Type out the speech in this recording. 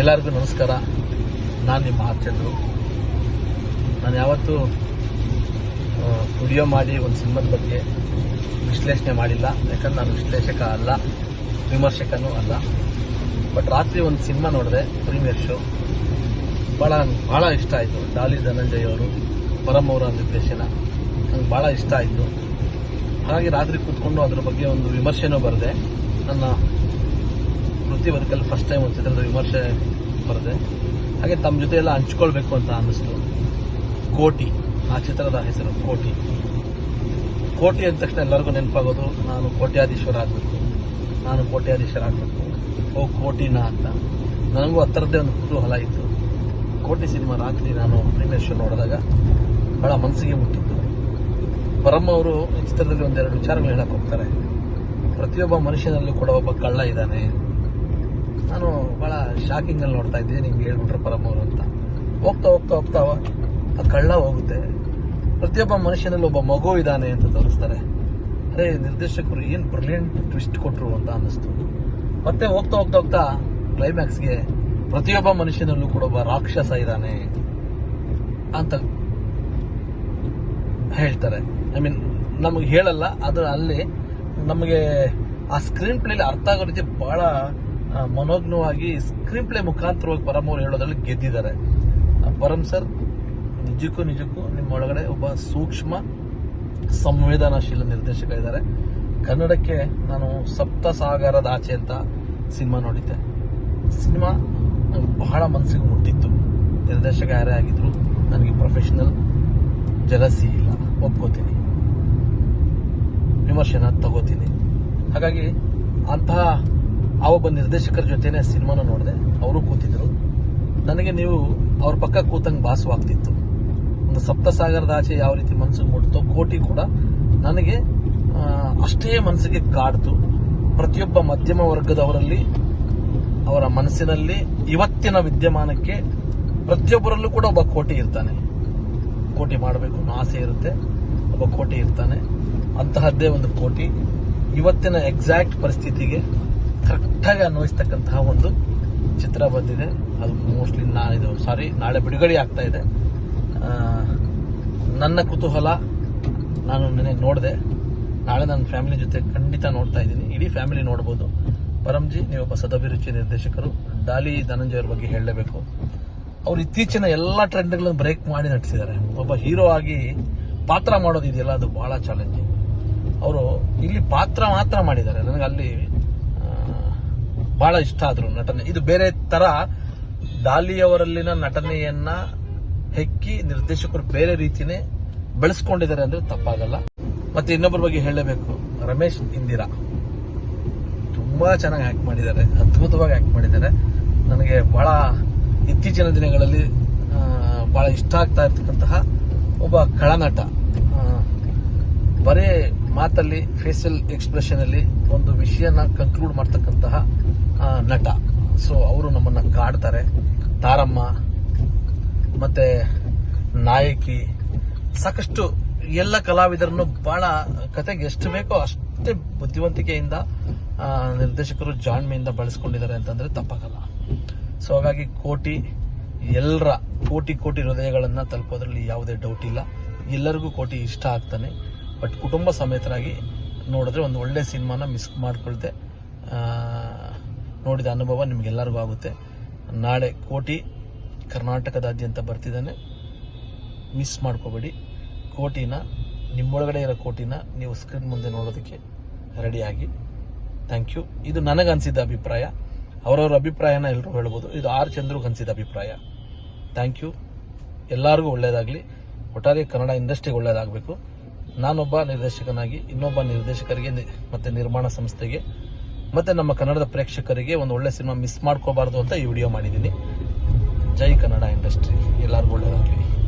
ಎಲ್ಲರಿಗೂ ನಮಸ್ಕಾರ. ನಾನು ನಿಮ್ಮ ಆರ್ಚಂದ್ರು. ನಾನು ಯಾವತ್ತೂ ವಿಡಿಯೋ ಮಾಡಿ ಒಂದು ಸಿನಿಮಾದ ಬಗ್ಗೆ ವಿಶ್ಲೇಷಣೆ ಮಾಡಿಲ್ಲ. ಯಾಕಂದ್ರೆ ನಾನು ವಿಶ್ಲೇಷಕ ಅಲ್ಲ, ವಿಮರ್ಶಕನೂ ಅಲ್ಲ. ಬಟ್ ರಾತ್ರಿ ಒಂದು ಸಿನಿಮಾ ನೋಡಿದೆ, ಪ್ರೀಮಿಯರ್ ಶೋ. ಭಾಳ ಭಾಳ ಇಷ್ಟ ಆಯಿತು. ಡಾಲಿ ಧನಂಜಯ್ ಅವರು ಪರಮ್ ಅವರ ನಿರ್ದೇಶನ. ನಂಗೆ ಭಾಳ ಇಷ್ಟ ಆಯಿತು. ಹಾಗಾಗಿ ರಾತ್ರಿ ಕೂತ್ಕೊಂಡು ಅದ್ರ ಬಗ್ಗೆ ಒಂದು ವಿಮರ್ಶೆನೂ ಬರೆದೆ. ನನ್ನ ವೃತ್ತಿ ಬದುಕಲ್ಲಿ ಫಸ್ಟ್ ಟೈಮ್ ಒಂದು ಚಿತ್ರದ ವಿಮರ್ಶೆ ಬರೆದೆ ಹಾಗೆ ತಮ್ಮ ಜೊತೆ ಎಲ್ಲ ಹಂಚ್ಕೊಳ್ಬೇಕು ಅಂತ ಅನ್ನಿಸ್ತು. ಕೋಟಿ. ಆ ಚಿತ್ರದ ಹೆಸರು ಕೋಟಿ. ಕೋಟಿ ಅಂದ ತಕ್ಷಣ ಎಲ್ಲರಿಗೂ ನೆನಪಾಗೋದು, ನಾನು ಕೋಟ್ಯಾಧೀಶ್ವರ ಆಗಬೇಕು. ನಾನು ಕೋಟ್ಯಾಧೀಶ್ವರ ಆಗಬೇಕು ಓ ಕೋಟಿನ ಅಂತ. ನನಗೂ ಹತ್ತಿರದ್ದೇ ಒಂದು ಕುತೂಹಲ ಇತ್ತು. ಕೋಟಿ ಸಿನಿಮಾ ರಾತ್ರಿ ನಾನು ಪ್ರೀಮಿಯರ್ ನೋಡಿದಾಗ ಬಹಳ ಮನಸ್ಸಿಗೆ ಮುಟ್ಟಿತ್ತು. ಪರಮ್ಮ ಅವರು ಈ ಚಿತ್ರದಲ್ಲಿ ಒಂದೆರಡು ವಿಚಾರಗಳು ಹೇಳಕ್ ಹೋಗ್ತಾರೆ. ಪ್ರತಿಯೊಬ್ಬ ಮನುಷ್ಯನಲ್ಲೂ ಕೂಡ ಒಬ್ಬ ಕಳ್ಳ ಇದ್ದಾನೆ. ನಾನು ಬಹಳ ಶಾಕಿಂಗ್ ಅಲ್ಲಿ ನೋಡ್ತಾ ಇದ್ದೆ ನಿಮ್ಗೆ ಹೇಳ್ಬಿಟ್ರೆ ಪರಮವರು ಅಂತ. ಹೋಗ್ತಾ ಹೋಗ್ತಾ ಹೋಗ್ತಾ ಆ ಕಳ್ಳ ಹೋಗುತ್ತೆ. ಪ್ರತಿಯೊಬ್ಬ ಮನುಷ್ಯನಲ್ಲಿ ಒಬ್ಬ ಮಗು ಇದ್ದಾನೆ ಅಂತ ತೋರಿಸ್ತಾರೆ. ಅರೇ ನಿರ್ದೇಶಕರು ಏನು ಬ್ರಿಲಿಯಂಟ್ ಟ್ವಿಸ್ಟ್ ಕೊಟ್ರು ಅಂತ ಅನ್ನಿಸ್ತು. ಮತ್ತೆ ಹೋಗ್ತಾ ಹೋಗ್ತಾ ಹೋಗ್ತಾ ಕ್ಲೈಮ್ಯಾಕ್ಸ್ಗೆ ಪ್ರತಿಯೊಬ್ಬ ಮನುಷ್ಯನಲ್ಲೂ ಕೂಡ ಒಬ್ಬ ರಾಕ್ಷಸ ಇದ್ದಾನೆ ಅಂತ ಹೇಳ್ತಾರೆ. ಐ ಮೀನ್ ನಮಗೆ ಹೇಳಲ್ಲ ಅದು ಅಲ್ಲಿ ನಮಗೆ ಆ ಸ್ಕ್ರೀನ್ ಪ್ಲೇಲಿ ಅರ್ಥ ಆಗೋ ರೀತಿ ಆ, ಮನೋಜ್ಞವಾಗಿ ಸ್ಕ್ರೀನ್ ಪ್ಲೇ ಮುಖಾಂತರವಾಗಿ ಪರಮ್ ಅವರು ಹೇಳೋದ್ರಲ್ಲಿ ಗೆದ್ದಿದ್ದಾರೆ. ಪರಂ ಪರಮ್ ಸರ್ ನಿಜಕ್ಕೂ ನಿಜಕ್ಕೂ ನಿಮ್ಮ ಒಳಗಡೆ ಒಬ್ಬ ಸೂಕ್ಷ್ಮ, ಸಂವೇದನಾಶೀಲ ನಿರ್ದೇಶಕ ಇದ್ದಾರೆ. ಕನ್ನಡಕ್ಕೆ ನಾನು ಸಪ್ತ ಸಾಗರದ ಆಚೆ ಅಂತ ಸಿನಿಮಾ ನೋಡಿದ್ದೆ. ಸಿನಿಮಾ ನಂಗೆ ಬಹಳ ಮನಸ್ಸಿಗೆ ಮುಟ್ಟಿತ್ತು. ನಿರ್ದೇಶಕ ಯಾರೇ ಆಗಿದ್ರು ನನಗೆ ಪ್ರೊಫೆಷನಲ್ ಜಲಸಿ ಇಲ್ಲ. ಒಪ್ಕೋತೀನಿ. ವಿಮರ್ಶೆನ ತಗೋತೀನಿ. ಹಾಗಾಗಿ ಅಂತಹ ಆ ಒಬ್ಬ ನಿರ್ದೇಶಕರ ಜೊತೆನೆ ಸಿನಿಮಾನ ನೋಡಿದೆ. ಅವರು ಕೂತಿದ್ರು. ನನಗೆ ನೀವು ಅವ್ರ ಪಕ್ಕ ಕೂತಂಗೆ ಭಾಸವಾಗ್ತಿತ್ತು. ಒಂದು ಸಪ್ತಸಾಗರದ ಆಚೆ ಯಾವ ರೀತಿ ಮನಸ್ಸಿಗೆ ಮುಟ್ತೋ ಕೋಟಿ ಕೂಡ ನನಗೆ ಅಷ್ಟೇ ಮನಸ್ಸಿಗೆ ಕಾಡ್ತು. ಪ್ರತಿಯೊಬ್ಬ ಮಧ್ಯಮ ವರ್ಗದವರಲ್ಲಿ, ಅವರ ಮನಸ್ಸಿನಲ್ಲಿ ಇವತ್ತಿನ ವಿದ್ಯಮಾನಕ್ಕೆ ಪ್ರತಿಯೊಬ್ಬರಲ್ಲೂ ಕೂಡ ಒಬ್ಬ ಕೋಟಿ ಇರ್ತಾನೆ. ಕೋಟಿ ಮಾಡಬೇಕು ಅನ್ನೋ ಆಸೆ ಇರುತ್ತೆ. ಒಬ್ಬ ಕೋಟಿ ಇರ್ತಾನೆ. ಅಂತಹದ್ದೇ ಒಂದು ಕೋಟಿ. ಇವತ್ತಿನ ಎಕ್ಸಾಕ್ಟ್ ಪರಿಸ್ಥಿತಿಗೆ ಕರೆಕ್ಟಾಗಿ ಅನ್ವಯಿಸ್ತಕ್ಕಂತಹ ಒಂದು ಚಿತ್ರ ಬಂದಿದೆ. ಅದು ಮೋಸ್ಟ್ಲಿ ನಾ ಇದು ಸಾರಿ ನಾಳೆ ಬಿಡುಗಡೆ ಆಗ್ತಾ ಇದೆ. ನನ್ನ ಕುತೂಹಲ ನಾನು ನೆನೆ ನೋಡಿದೆ. ನಾಳೆ ನನ್ನ ಫ್ಯಾಮಿಲಿ ಜೊತೆ ಖಂಡಿತ ನೋಡ್ತಾ ಇದ್ದೀನಿ. ಇಡೀ ಫ್ಯಾಮಿಲಿ ನೋಡ್ಬೋದು. ಪರಂಜಿ ನೀವೊಬ್ಬ ಸದಭಿರುಚಿ ನಿರ್ದೇಶಕರು ಡಾಲಿ ಧನಂಜಯರ ಬಗ್ಗೆ ಹೇಳಲೇಬೇಕು. ಅವ್ರು ಇತ್ತೀಚಿನ ಎಲ್ಲ ಟ್ರೆಂಡ್ಗಳನ್ನು ಬ್ರೇಕ್ ಮಾಡಿ ನಟಿಸಿದ್ದಾರೆ. ಒಬ್ಬ ಹೀರೋ ಆಗಿ ಪಾತ್ರ ಮಾಡೋದಿದೆಯಲ್ಲ, ಅದು ಬಹಳ ಚಾಲೆಂಜಿಂಗ್ ಅವರು ಇಲ್ಲಿ ಪಾತ್ರ ಮಾತ್ರ ಮಾಡಿದ್ದಾರೆ. ನನಗೆ ಅಲ್ಲಿ ಬಹಳ ಇಷ್ಟ ಆದ್ರು ನಟನೆ. ಇದು ಬೇರೆ ತರ ದಾಲಿಯವರಲ್ಲಿನ ನಟನೆಯನ್ನ ಹೆಕ್ಕಿ ನಿರ್ದೇಶಕರು ಬೇರೆ ರೀತಿನೇ ಬೆಳೆಸ್ಕೊಂಡಿದ್ದಾರೆ ಅಂದ್ರೆ ತಪ್ಪಾಗಲ್ಲ. ಮತ್ತೆ ಇನ್ನೊಬ್ಬರ ಬಗ್ಗೆ ಹೇಳಲೇಬೇಕು ರಮೇಶ್ ಇಂದಿರಾ. ತುಂಬಾ ಚೆನ್ನಾಗಿ ಆಕ್ಟ್ ಮಾಡಿದ್ದಾರೆ. ಅದ್ಭುತವಾಗಿ ಆಕ್ಟ್ ಮಾಡಿದ್ದಾರೆ. ನನಗೆ ಬಹಳ ಇತ್ತೀಚಿನ ದಿನಗಳಲ್ಲಿ ಬಹಳ ಇಷ್ಟ ಆಗ್ತಾ ಇರ್ತಕ್ಕಂತಹ ಒಬ್ಬ ಖಳನಟ ಆ, ಬರೇ ಮಾತಲ್ಲಿ ಫೇಸಿಯಲ್ ಎಕ್ಸ್ಪ್ರೆಷನ್ ಅಲ್ಲಿ ಒಂದು ವಿಷಯನ ಕನ್ಕ್ಲೂಡ್ ಮಾಡ್ತಕ್ಕಂತಹ ನಟ. ಸೊ ಅವರು ನಮ್ಮನ್ನ ಕಾಡ್ತಾರೆ. ತಾರಮ್ಮ, ಮತ್ತೆ ನಾಯಕಿ, ಸಾಕಷ್ಟು ಎಲ್ಲ ಕಲಾವಿದರನ್ನು ಬಹಳ ಕತೆಗೆ ಎಷ್ಟು ಬೇಕೋ ಅಷ್ಟೇ ಬುದ್ಧಿವಂತಿಕೆಯಿಂದ ನಿರ್ದೇಶಕರು ಜಾಣ್ಮೆಯಿಂದ ಬಳಸ್ಕೊಂಡಿದ್ದಾರೆ ಅಂತಂದ್ರೆ ತಪ್ಪಾಗಲ್ಲ. ಸೊ ಹಾಗಾಗಿ ಕೋಟಿ, ಎಲ್ಲರ ಕೋಟಿ ಕೋಟಿ ಹೃದಯಗಳನ್ನ ತಲುಪೋದ್ರಲ್ಲಿ ಯಾವುದೇ ಡೌಟ್ ಇಲ್ಲ. ಎಲ್ಲರಿಗೂ ಕೋಟಿ ಇಷ್ಟ ಆಗ್ತಾನೆ. ಬಟ್ ಕುಟುಂಬ ಸಮೇತರಾಗಿ ನೋಡಿದ್ರೆ ಒಂದು ಒಳ್ಳೆ ಸಿನಿಮಾನ ಮಿಸ್ ಮಾಡ್ಕೊಳ್ದೆ ನೋಡಿದ ಅನುಭವ ನಿಮ್ಗೆಲ್ಲರಿಗೂ ಆಗುತ್ತೆ. ನಾಳೆ ಕೋಟಿ ಕರ್ನಾಟಕದಾದ್ಯಂತ ಬರ್ತಿದ್ದಾನೆ. ಮಿಸ್ ಮಾಡ್ಕೋಬೇಡಿ. ಕೋಟಿನ, ನಿಮ್ಮೊಳಗಡೆ ಇರೋ ಕೋಟಿನ ನೀವು ಸ್ಕ್ರೀನ್ ಮುಂದೆ ನೋಡೋದಕ್ಕೆ ರೆಡಿಯಾಗಿ. ಥ್ಯಾಂಕ್ ಯು ಇದು ನನಗನ್ಸಿದ್ದ ಅಭಿಪ್ರಾಯ. ಅವರವರ ಅಭಿಪ್ರಾಯನ ಎಲ್ಲರೂ ಹೇಳ್ಬೋದು. ಇದು ಆರ್ ಚಂದ್ರು ಅನ್ಸಿದ ಅಭಿಪ್ರಾಯ. ಥ್ಯಾಂಕ್ ಯು ಎಲ್ಲರಿಗೂ ಒಳ್ಳೆಯದಾಗಲಿ ಒಟ್ಟಾರೆ ಕನ್ನಡ ಇಂಡಸ್ಟ್ರಿಗೆ ಒಳ್ಳೆಯದಾಗಬೇಕು ನಾನೊಬ್ಬ ನಿರ್ದೇಶಕನಾಗಿ, ಇನ್ನೊಬ್ಬ ನಿರ್ದೇಶಕರಿಗೆ ಮತ್ತೆ ನಿರ್ಮಾಣ ಸಂಸ್ಥೆಗೆ, ಮತ್ತೆ ನಮ್ಮ ಕನ್ನಡದ ಪ್ರೇಕ್ಷಕರಿಗೆ ಒಂದು ಒಳ್ಳೆ ಸಿನಿಮಾ ಮಿಸ್ ಮಾಡ್ಕೋಬಾರ್ದು ಅಂತ ಈ ವಿಡಿಯೋ ಮಾಡಿದ್ದೀನಿ. ಜೈ ಕನ್ನಡ ಇಂಡಸ್ಟ್ರಿ. ಎಲ್ಲರಿಗೂ ಒಳ್ಳೆಯದಾಗಲಿ